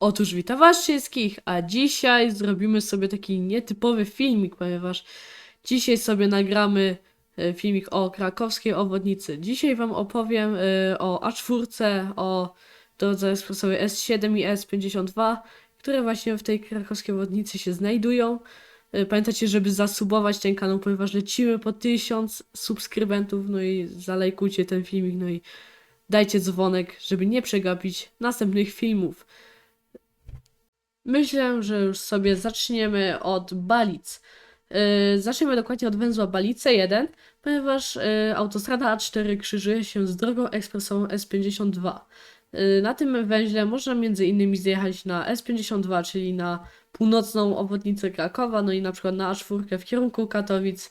Otóż witam was wszystkich, a dzisiaj zrobimy sobie taki nietypowy filmik, ponieważ dzisiaj sobie nagramy e, filmik o krakowskiej obwodnicy. Dzisiaj wam opowiem e, o A4, o drodze ekspresowej S7 i S52, które właśnie w tej krakowskiej obwodnicy się znajdują. E, Pamiętajcie, żeby zasubować ten kanał, ponieważ lecimy po 1000 subskrybentów, no i zalajkujcie ten filmik, no i dajcie dzwonek, żeby nie przegapić następnych filmów. Myślę, że już sobie zaczniemy od Balic. Yy, zaczniemy dokładnie od węzła Balice 1, ponieważ yy, autostrada A4 krzyżuje się z drogą ekspresową S52. Yy, na tym węźle można innymi zjechać na S52, czyli na północną obwodnicę Krakowa, no i na przykład na A4 w kierunku Katowic,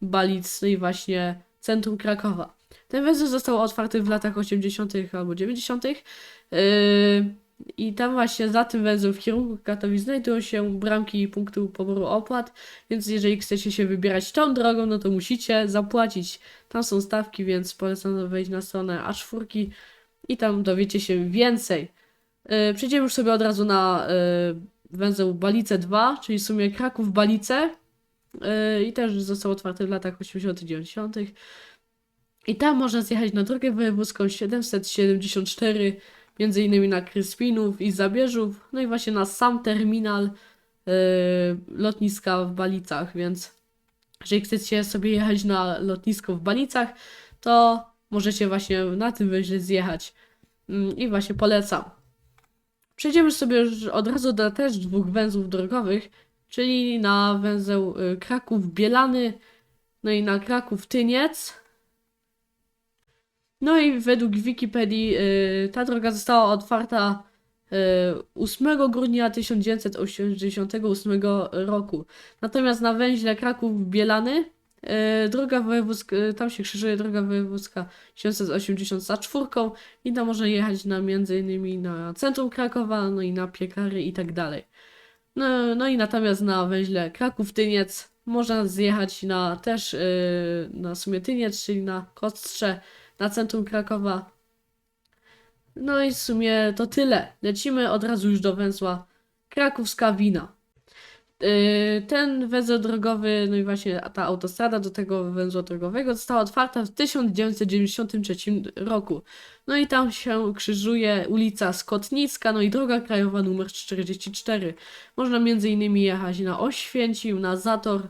Balic, no i właśnie centrum Krakowa. Ten węzeł został otwarty w latach 80. albo 90. Yy, i tam właśnie za tym węzłem w kierunku Katowic znajdują się bramki punktu poboru opłat, więc jeżeli chcecie się wybierać tą drogą, no to musicie zapłacić. Tam są stawki, więc polecam wejść na stronę A4 i tam dowiecie się więcej. Yy, Przejdziemy już sobie od razu na yy, węzeł Balice 2, czyli w sumie Kraków-Balice. Yy, I też został otwarty w latach 80. 90. I tam można zjechać na drogę wojewódzką 774 między innymi na Kryspinów i Zabierzów, no i właśnie na sam terminal yy, lotniska w Balicach, więc jeżeli chcecie sobie jechać na lotnisko w Balicach, to możecie właśnie na tym węźle zjechać Mm, i właśnie polecam. Przejdziemy sobie od razu do też dwóch węzłów drogowych, czyli na węzeł y, Kraków-Bielany, no i na Kraków-Tyniec. No i według Wikipedii y, ta droga została otwarta y, 8 grudnia 1988 roku. Natomiast na węźle Kraków-Bielany y, droga wojewódzka, y, tam się krzyżuje droga wojewódzka 784 i tam można jechać na między innymi na centrum Krakowa, no i na piekary i tak dalej. No, no i natomiast na węźle Kraków-Tyniec można zjechać na też y, na sumie Tyniec, czyli na Kostrze, na centrum Krakowa. No i w sumie to tyle. Lecimy od razu już do węzła Krakowska Wina. Yy, Ten węzeł drogowy, no i właśnie ta autostrada do tego węzła drogowego została otwarta w 1993 roku. No i tam się krzyżuje ulica Skotnicka, no i droga krajowa numer 44. Można między innymi jechać na Oświęcim, na Zator,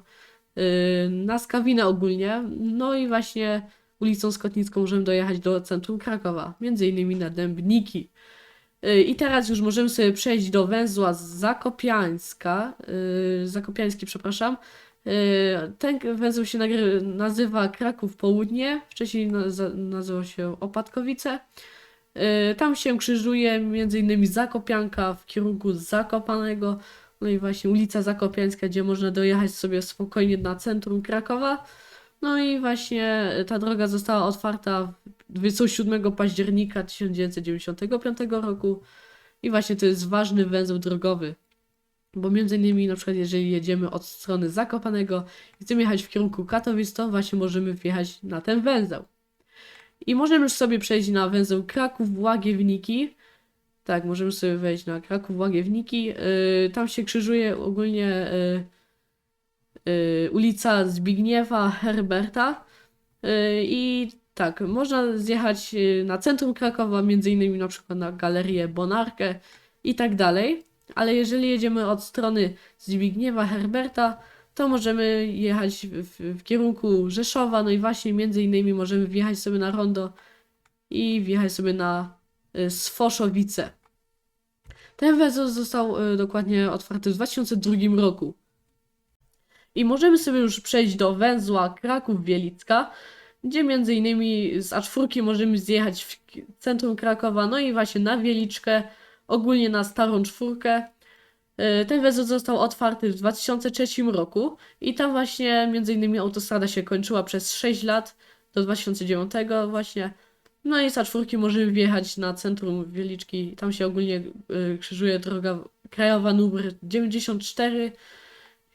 yy, na Skawinę ogólnie, no i właśnie ulicą Skotnicką możemy dojechać do centrum Krakowa, między innymi na Dębniki. Yy, I teraz już możemy sobie przejść do węzła Zakopiańska, yy, Zakopiański, przepraszam. Yy, Ten węzeł się nazywa Kraków Południe, wcześniej nazywał się Opatkowice. Yy, Tam się krzyżuje innymi Zakopianka w kierunku Zakopanego, no i właśnie ulica Zakopiańska, gdzie można dojechać sobie spokojnie na centrum Krakowa. No i właśnie ta droga została otwarta 27 października 1995 roku i właśnie to jest ważny węzeł drogowy. Bo między innymi na przykład jeżeli jedziemy od strony Zakopanego i chcemy jechać w kierunku Katowic, to właśnie możemy wjechać na ten węzeł. I możemy już sobie przejść na węzeł Kraków-Łagiewniki. Tak, możemy sobie wejść na Kraków-Łagiewniki. Yy, tam się krzyżuje ogólnie yy, ulica Zbigniewa Herberta. Yy, I tak, można zjechać yy, na centrum Krakowa, między innymi na przykład na galerię Bonarkę i tak dalej. Ale jeżeli jedziemy od strony Zbigniewa Herberta, to możemy jechać w, w, kierunku Rzeszowa, no i właśnie między innymi możemy wjechać sobie na rondo i wjechać sobie na y, Sfoszowice. Ten węzeł został y, dokładnie otwarty w 2002 roku. I możemy sobie już przejść do węzła Kraków-Wielicka, gdzie między innymi z A4 możemy zjechać w centrum Krakowa, no i właśnie na Wieliczkę, ogólnie na Starą Czwórkę. Y, Ten węzeł został otwarty w 2003 roku i tam właśnie między innymi autostrada się kończyła przez 6 lat do 2009 właśnie. No i z A4 możemy wjechać na centrum Wieliczki. Tam się ogólnie y, krzyżuje droga krajowa numer 94,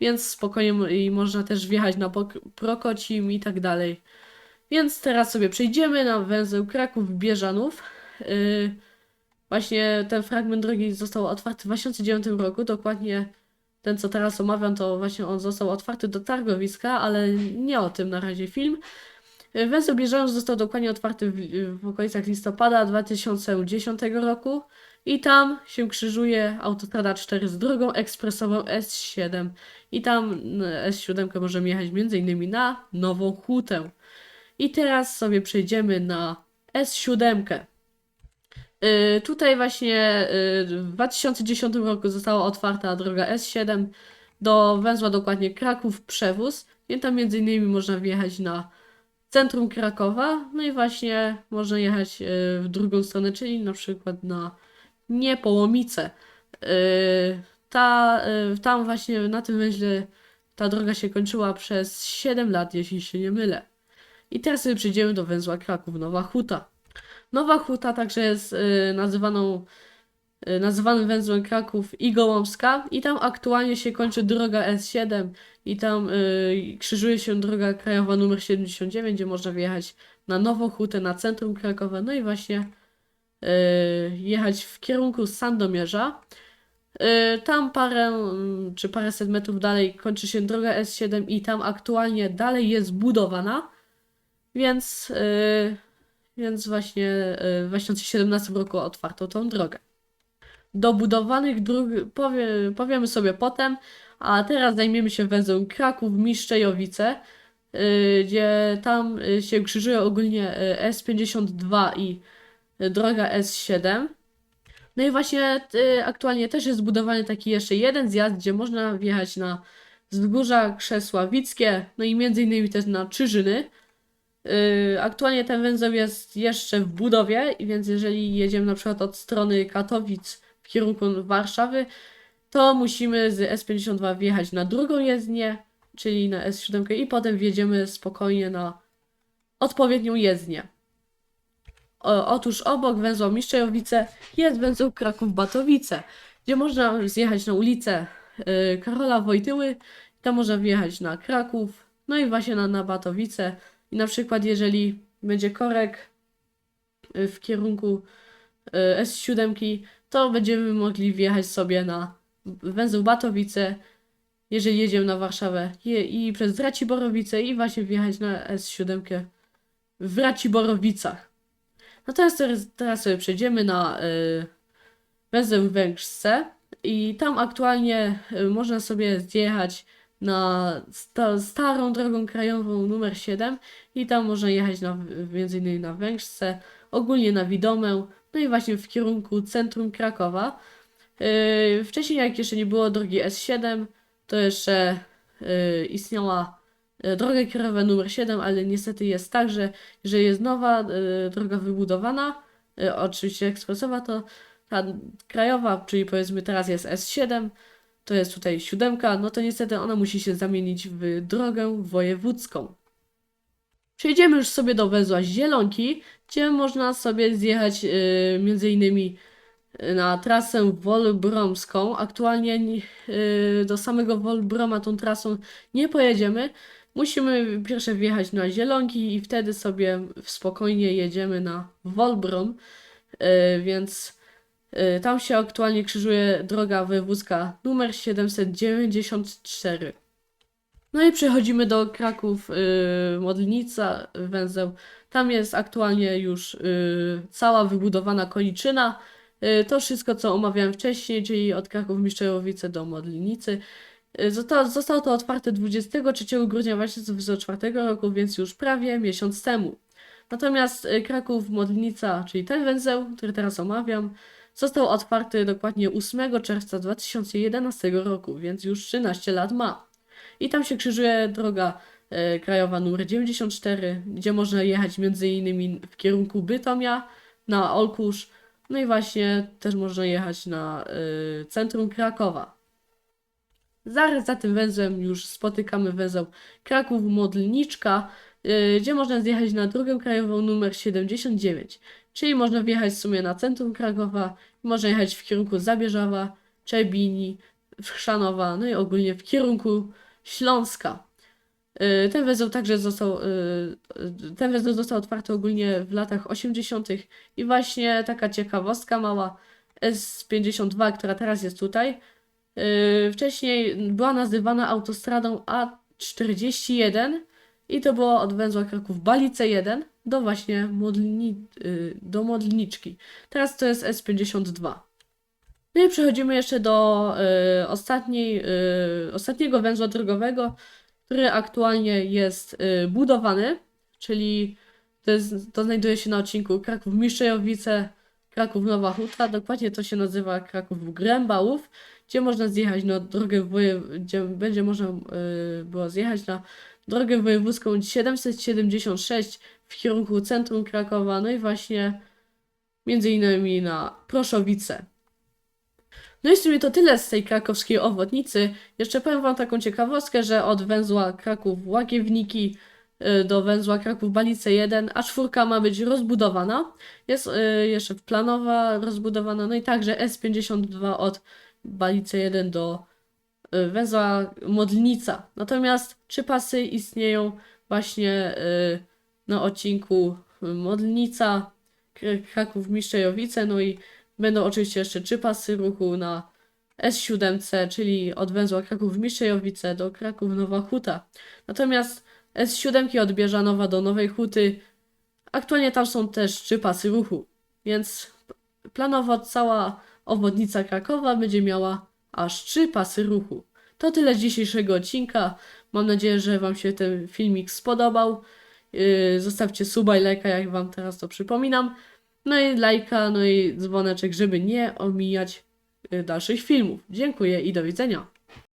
więc spokojnie i można też wjechać na Prokocim i tak dalej. Więc teraz sobie przejdziemy na węzeł Kraków-Bieżanów. Yy, Właśnie ten fragment drogi został otwarty w 2009 roku, dokładnie ten, co teraz omawiam, to właśnie on został otwarty do targowiska, ale nie o tym na razie film. Węzeł Bieżąc został dokładnie otwarty w, w okolicach listopada 2010 roku i tam się krzyżuje autostrada 4 z drogą ekspresową S7 i tam mm, S7 możemy jechać m.in. na Nową Hutę. I teraz sobie przejdziemy na S7. Y, Tutaj właśnie y, w 2010 roku została otwarta droga S7 do węzła dokładnie Kraków Przewóz i tam między innymi można wjechać na centrum Krakowa, no i właśnie można jechać y, w drugą stronę, czyli na przykład na Niepołomice. Y, Ta, y, tam właśnie na tym węźle ta droga się kończyła przez 7 lat, jeśli się nie mylę. I teraz sobie przejdziemy do węzła Kraków Nowa Huta. Nowa Huta także jest y, nazywaną, nazywanym węzłem Kraków i Gołąbska i tam aktualnie się kończy droga S7 i tam y, krzyżuje się droga krajowa numer 79, gdzie można wjechać na Nową Hutę, na centrum Krakowa, no i właśnie jechać w kierunku Sandomierza. Y, Tam parę mm, czy paręset metrów dalej kończy się droga S7 i tam aktualnie dalej jest budowana, więc, y, więc właśnie y, w 2017 roku otwarto tą drogę. Do budowanych dróg powie, powiemy sobie potem, a teraz zajmiemy się węzłem Kraków-Miszczejowice, y, gdzie tam y, się krzyżuje ogólnie y, S52 i y, droga S7. No i właśnie y, aktualnie też jest zbudowany taki jeszcze jeden zjazd, gdzie można wjechać na wzgórza Krzesławickie, no i między innymi też na Czyżyny. Y, Aktualnie ten węzeł jest jeszcze w budowie, więc jeżeli jedziemy na przykład od strony Katowic w kierunku Warszawy, to musimy z S52 wjechać na drugą jezdnię, czyli na S7 i potem wjedziemy spokojnie na odpowiednią jezdnię. Otóż obok węzła Miszczejowice jest węzeł Kraków-Batowice, gdzie można zjechać na ulicę y, Karola Wojtyły, tam można wjechać na Kraków, no i właśnie na, na Batowice. I na przykład jeżeli będzie korek y, w kierunku y, S7, to będziemy mogli wjechać sobie na węzeł Batowice, jeżeli jedziemy na Warszawę i przez Raciborowice i właśnie wjechać na S7 w Raciborowicach. Natomiast teraz, teraz sobie przejdziemy na y, węzeł Węgrzce i tam aktualnie y, można sobie zjechać na sta, starą drogą krajową numer 7 i tam można jechać na, między innymi na Węgrzce, ogólnie na Widomę, no i właśnie w kierunku centrum Krakowa. Yy, wcześniej jak jeszcze nie było drogi S7, to jeszcze istniała yy, droga krajowa numer 7, ale niestety jest tak, że jeżeli jest nowa yy, droga wybudowana, yy, oczywiście ekspresowa, to ta krajowa, czyli powiedzmy teraz jest S7, to jest tutaj siódemka, no to niestety ona musi się zamienić w drogę wojewódzką. Przejdziemy już sobie do węzła Zielonki, gdzie można sobie zjechać yy, yy, na trasę Wolbromską. Aktualnie yy, do samego Wolbroma tą trasą nie pojedziemy. Musimy pierwsze wjechać na Zielonki i wtedy sobie spokojnie jedziemy na Wolbrom, yy, więc yy, tam się aktualnie krzyżuje droga wojewódzka numer 794. No i przechodzimy do Kraków yy, Modlnica węzeł. Tam jest aktualnie już cała wybudowana koniczyna. Yy, to wszystko, co omawiałem wcześniej, czyli od Kraków Miszczejowice do Modlinicy. Zostało, zostało to otwarte 23 grudnia 2004 roku, więc już prawie miesiąc temu. Natomiast yy, Kraków Modlnica, czyli ten węzeł, który teraz omawiam, został otwarty dokładnie 8 czerwca 2011 roku, więc już 13 lat ma. I tam się krzyżuje droga e, krajowa numer 94, gdzie można jechać innymi w kierunku Bytomia, na Olkusz, no i właśnie też można jechać na centrum Krakowa. Zaraz za tym węzłem już spotykamy węzeł Kraków-Modlniczka, e, gdzie można zjechać na drugą krajową numer 79, czyli można wjechać w sumie na centrum Krakowa, można jechać w kierunku Zabierzowa, Czebini, Chrzanowa, no i ogólnie w kierunku Śląska. Y, Ten węzeł także został, y, y, ten węzeł został otwarty ogólnie w latach 80. i właśnie taka ciekawostka mała S52, która teraz jest tutaj, y, wcześniej była nazywana autostradą A41 i to było od węzła Kraków-Balice 1 do właśnie Modlni, y, do Modlniczki. Teraz to jest S52. No i przechodzimy jeszcze do y, ostatniej, y, ostatniego węzła drogowego, który aktualnie jest y, budowany, czyli to, jest, to znajduje się na odcinku Kraków-Miszczejowice, Kraków-Nowa Huta, dokładnie to się nazywa Kraków-Grębałów, gdzie można zjechać na drogę, gdzie będzie można y, było zjechać na drogę wojewódzką 776 w kierunku centrum Krakowa, no i właśnie między innymi na Proszowice. No i w sumie to tyle z tej krakowskiej obwodnicy. Jeszcze powiem Wam taką ciekawostkę, że od węzła Kraków-Łagiewniki y, do węzła Kraków-Balice 1, a czwórka ma być rozbudowana. Jest y, jeszcze planowa rozbudowana, no i także S52 od Balice 1 do y, węzła Modlnica. Natomiast trzy pasy istnieją właśnie y, na odcinku Modlnica, Kr- Kraków-Miszczejowice, no i Będą oczywiście jeszcze trzy pasy ruchu na S7, czyli od węzła Kraków-Miszczejowice do Kraków-Nowa Huta. Natomiast S7 od Bieżanowa do Nowej Huty, aktualnie tam są też trzy pasy ruchu, więc planowo cała obwodnica Krakowa będzie miała aż trzy pasy ruchu. To tyle dzisiejszego odcinka. Mam nadzieję, że Wam się ten filmik spodobał. Yy, Zostawcie suba i lajka, jak Wam teraz to przypominam. No i lajka, no i dzwoneczek, żeby nie omijać y, dalszych filmów. Dziękuję i do widzenia.